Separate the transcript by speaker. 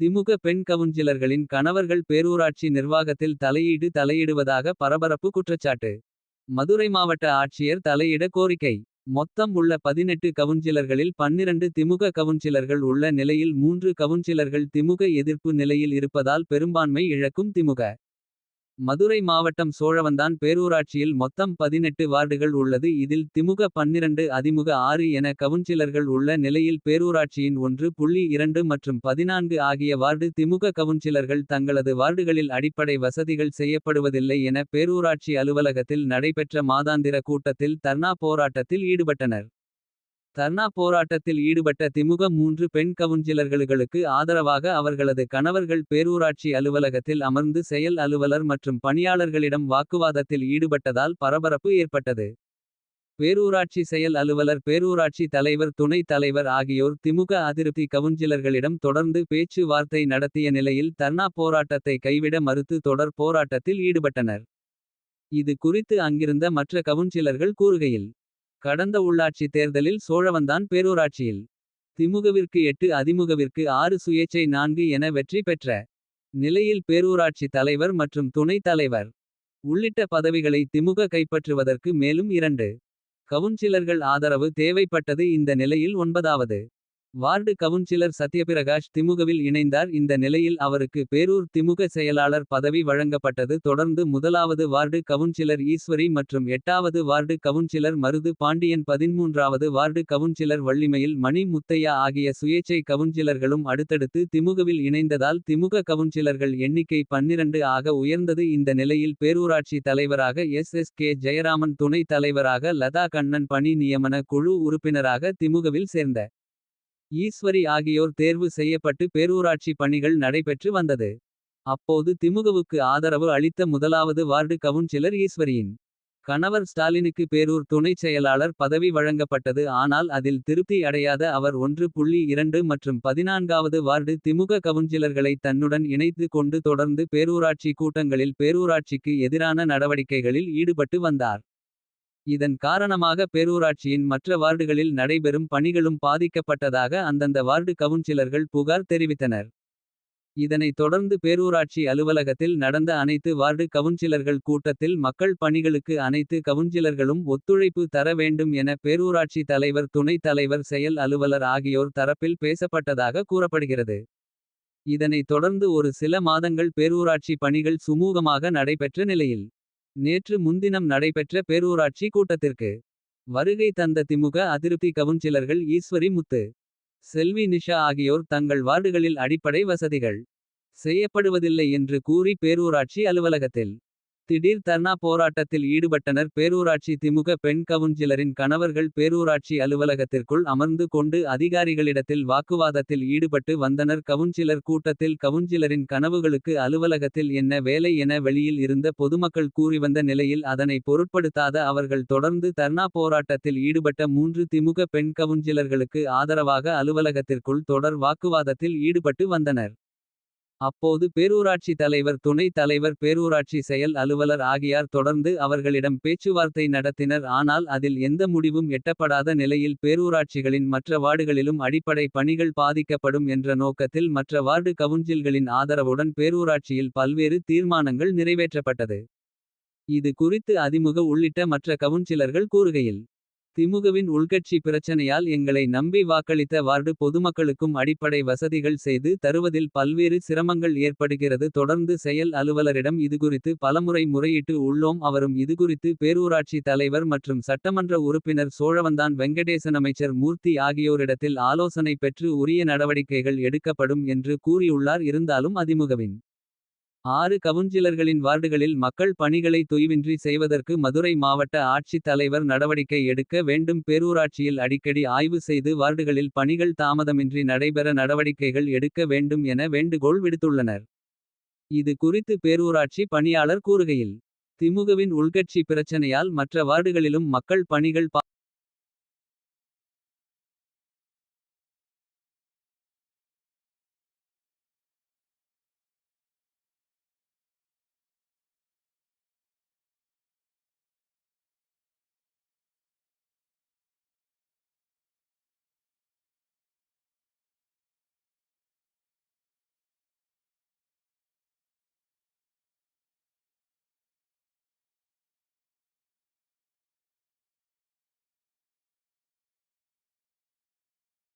Speaker 1: திமுக பெண் கவுன்சிலர்களின் கணவர்கள் பேரூராட்சி நிர்வாகத்தில் தலையீடு தலையிடுவதாக பரபரப்பு குற்றச்சாட்டு. மதுரை மாவட்ட ஆட்சியர் தலையிட கோரிக்கை. மொத்தம் உள்ள பதினெட்டு கவுன்சிலர்களில் பன்னிரண்டு திமுக கவுன்சிலர்கள் உள்ள நிலையில் மூன்று கவுன்சிலர்கள் திமுக எதிர்ப்பு நிலையில் இருப்பதால் பெரும்பான்மை இழக்கும் திமுக. மதுரை மாவட்டம் சோழவந்தான் பேரூராட்சியில் மொத்தம் பதினெட்டு வார்டுகள் உள்ளது இதில் திமுக பன்னிரண்டு அதிமுக ஆறு என கவுன்சிலர்கள் உள்ள நிலையில் பேரூராட்சியின் ஒன்று புள்ளி இரண்டு மற்றும் பதினான்கு ஆகிய வார்டு திமுக கவுன்சிலர்கள் தங்களது வார்டுகளில் அடிப்படை வசதிகள் செய்யப்படுவதில்லை என பேரூராட்சி அலுவலகத்தில் நடைபெற்ற மாதாந்திர கூட்டத்தில் தர்ணா போராட்டத்தில் ஈடுபட்டனர். தர்ணா போராட்டத்தில் ஈடுபட்ட திமுக மூன்று பெண் கவுன்சிலர்களுக்கு ஆதரவாக அவர்களது கணவர்கள் பேரூராட்சி அலுவலகத்தில் அமர்ந்து செயல் அலுவலர் மற்றும் பணியாளர்களிடம் வாக்குவாதத்தில் ஈடுபட்டதால் பரபரப்பு ஏற்பட்டது. பேரூராட்சி செயல் அலுவலர் பேரூராட்சி தலைவர் துணைத் தலைவர் ஆகியோர் திமுக அதிருப்தி கவுன்சிலர்களிடம் தொடர்ந்து பேச்சு வார்த்தை நடத்திய நிலையில் தர்ணா போராட்டத்தை கைவிட மறுத்து தொடர் போராட்டத்தில் ஈடுபட்டனர். இது குறித்து அங்கிருந்த மற்ற கவுன்சிலர்கள் கூறுகையில். கடந்த உள்ளாட்சி தேர்தலில் சோழவந்தான் பேரூராட்சியில். திமுகவிற்கு எட்டு அதிமுகவிற்கு ஆறு சுயேச்சை நான்கு என வெற்றி பெற்ற. நிலையில் பேரூராட்சி தலைவர் மற்றும் துணைத் தலைவர். உள்ளிட்ட பதவிகளை திமுக கைப்பற்றுவதற்கு மேலும் இரண்டு. கவுன்சிலர்கள் ஆதரவு தேவைப்பட்டது இந்த நிலையில் ஒன்பதாவது. வார்டு கவுன்சிலர் சத்யபிரகாஷ் திமுகவில் இணைந்தார். இந்த நிலையில் அவருக்கு பேரூர் திமுக செயலாளர் பதவி வழங்கப்பட்டது. தொடர்ந்து முதலாவது வார்டு கவுன்சிலர் ஈஸ்வரி மற்றும் எட்டாவது வார்டு கவுன்சிலர் மருது பாண்டியன் பதின்மூன்றாவது வார்டு கவுன்சிலர் வள்ளிமையில் மணி முத்தையா ஆகிய சுயேச்சை கவுன்சிலர்களும் அடுத்தடுத்து திமுகவில் இணைந்ததால் திமுக கவுன்சிலர்கள் எண்ணிக்கை பன்னிரண்டு ஆக உயர்ந்தது. இந்த நிலையில் பேரூராட்சி தலைவராக எஸ். எஸ். கே. ஜெயராமன் துணைத் தலைவராக லதா கண்ணன் பணி நியமன குழு உறுப்பினராக திமுகவில் சேர்ந்த. ஈஸ்வரி ஆகியோர் தேர்வு செய்யப்பட்டு பேரூராட்சி பணிகள் நடைபெற்று வந்தது. அப்போது திமுகவுக்கு ஆதரவு அளித்த முதலாவது வார்டு கவுன்சிலர் ஈஸ்வரியின். கணவர் ஸ்டாலினுக்கு பேரூர் துணைச் செயலாளர் பதவி வழங்கப்பட்டது ஆனால் அதில் திருப்தி அடையாத அவர் ஒன்று புள்ளி இரண்டு மற்றும் பதினான்காவது வார்டு திமுக கவுன்சிலர்களை தன்னுடன் இணைத்து கொண்டு தொடர்ந்து பேரூராட்சி கூட்டங்களில் பேரூராட்சிக்கு எதிரான நடவடிக்கைகளில் ஈடுபட்டு வந்தார். இதன் காரணமாக பேரூராட்சியின் மற்ற வார்டுகளில் நடைபெறும் பணிகளும் பாதிக்கப்பட்டதாக அந்தந்த வார்டு கவுன்சிலர்கள் புகார் தெரிவித்தனர். இதனைத் தொடர்ந்து பேரூராட்சி அலுவலகத்தில் நடந்த அனைத்து வார்டு கவுன்சிலர்கள் கூட்டத்தில் மக்கள் பணிகளுக்கு அனைத்து கவுன்சிலர்களும் ஒத்துழைப்பு தர வேண்டும் என பேரூராட்சி தலைவர் துணைத் தலைவர் செயல் அலுவலர் ஆகியோர் தரப்பில் பேசப்பட்டதாக கூறப்படுகிறது. இதனைத் தொடர்ந்து ஒரு சில மாதங்கள் பேரூராட்சி பணிகள் சுமூகமாக நடைபெற்ற நிலையில். நேற்று முன்தினம் நடைபெற்ற பேரூராட்சி கூட்டத்திற்கு. வருகை தந்த திமுக அதிருப்தி கவுன்சிலர்கள் ஈஸ்வரி முத்து. செல்வி நிஷா ஆகியோர் தங்கள் வார்டுகளில் அடிப்படை வசதிகள். செய்யப்படுவதில்லை என்று கூறி பேரூராட்சி அலுவலகத்தில். திடீர் தர்ணா போராட்டத்தில் ஈடுபட்டனர் பேரூராட்சி திமுக பெண் கவுன்சிலரின் கணவர்கள் பேரூராட்சி அலுவலகத்திற்குள் அமர்ந்து கொண்டு அதிகாரிகளிடத்தில் வாக்குவாதத்தில் ஈடுபட்டு வந்தனர் கவுன்சிலர் கூட்டத்தில் கவுன்சிலரின் கனவுகளுக்கு அலுவலகத்தில் என்ன வேலை என வெளியில் இருந்த பொதுமக்கள் கூறிவந்த நிலையில் அதனை பொருட்படுத்தாத அவர்கள் தொடர்ந்து தர்ணா போராட்டத்தில் ஈடுபட்ட மூன்று திமுக பெண் கவுன்சிலர்களுக்கு ஆதரவாக அலுவலகத்திற்குள் தொடர் வாக்குவாதத்தில் ஈடுபட்டு வந்தனர். அப்போது பேரூராட்சி தலைவர் துணைத் தலைவர் பேரூராட்சி செயல் அலுவலர் ஆகியார் தொடர்ந்து அவர்களிடம் பேச்சுவார்த்தை நடத்தினர் ஆனால் அதில் எந்த முடிவும் எட்டப்படாத நிலையில் பேரூராட்சிகளின் மற்ற வார்டுகளிலும் அடிப்படை பணிகள் பாதிக்கப்படும் என்ற நோக்கத்தில் மற்ற வார்டு கவுன்சில்களின் ஆதரவுடன் பேரூராட்சியில் பல்வேறு தீர்மானங்கள் நிறைவேற்றப்பட்டது. இது குறித்து அதிமுக உள்ளிட்ட மற்ற கவுன்சிலர்கள் கூறுகையில். திமுகவின் உள்கட்சி பிரச்சனையால் எங்களை நம்பி வாக்களித்த வார்டு பொதுமக்களுக்கும் அடிப்படை வசதிகள் செய்து தருவதில் பல்வேறு சிரமங்கள் ஏற்படுகிறது தொடர்ந்து செயல் அலுவலரிடம் இதுகுறித்து பலமுறை முறையிட்டு உள்ளோம் அவரும் இதுகுறித்து பேரூராட்சி தலைவர் மற்றும் சட்டமன்ற உறுப்பினர் சோழவந்தான் வெங்கடேசன் அமைச்சர் மூர்த்தி ஆகியோரிடத்தில் ஆலோசனை பெற்று உரிய நடவடிக்கைகள் எடுக்கப்படும் என்று கூறியுள்ளார் இருந்தாலும் அதிமுகவின். ஆறு கவுன்சிலர்களின் வார்டுகளில் மக்கள் பணிகளை தொய்வின்றி செய்வதற்கு மதுரை மாவட்ட ஆட்சித் தலைவர் நடவடிக்கை எடுக்க வேண்டும் பேரூராட்சியில் அடிக்கடி ஆய்வு செய்து வார்டுகளில் பணிகள் தாமதமின்றி நடைபெற நடவடிக்கைகள் எடுக்க வேண்டும் என வேண்டுகோள் விடுத்துள்ளனர். இது குறித்து பேரூராட்சி பணியாளர் கூறுகையில். திமுகவின் உள்கட்சி பிரச்சனையால் மற்ற வார்டுகளிலும் மக்கள் பணிகள்